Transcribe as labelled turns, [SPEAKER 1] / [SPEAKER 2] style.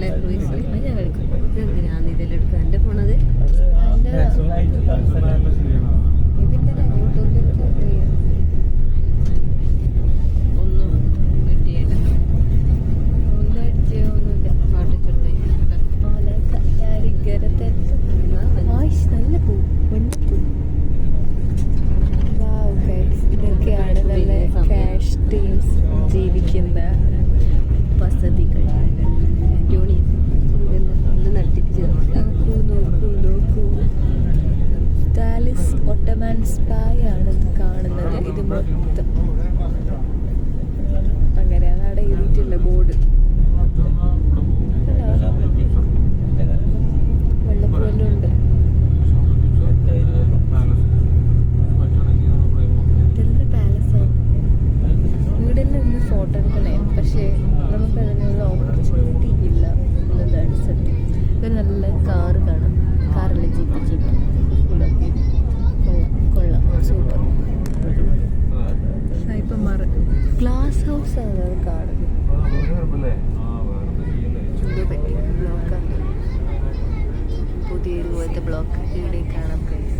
[SPEAKER 1] Let Luis. Mañana താലിസ് ഒട്ടമാൻ സ്പായ് ആണ് ഇത് കാണുന്നത്. ഇത് മൊത്തം അങ്ങനെയാണ് അവിടെ എഴുതിയിട്ടുള്ള ബോർഡ്. വെള്ളപ്പൂവെല്ലാം പക്ഷേ നമുക്ക് അതിനുള്ള ഓപ്പർച്യൂണിറ്റി ഇല്ല. എന്നതാണ് സത്യം. ഇത് നല്ല ഗ്ലാസ് ഹൗസ് ആണ് അത് കാണുന്നത്. പുതിയൊരു പോലത്തെ ബ്ലോക്ക് ഇവിടെ കാണാൻ അമ്മ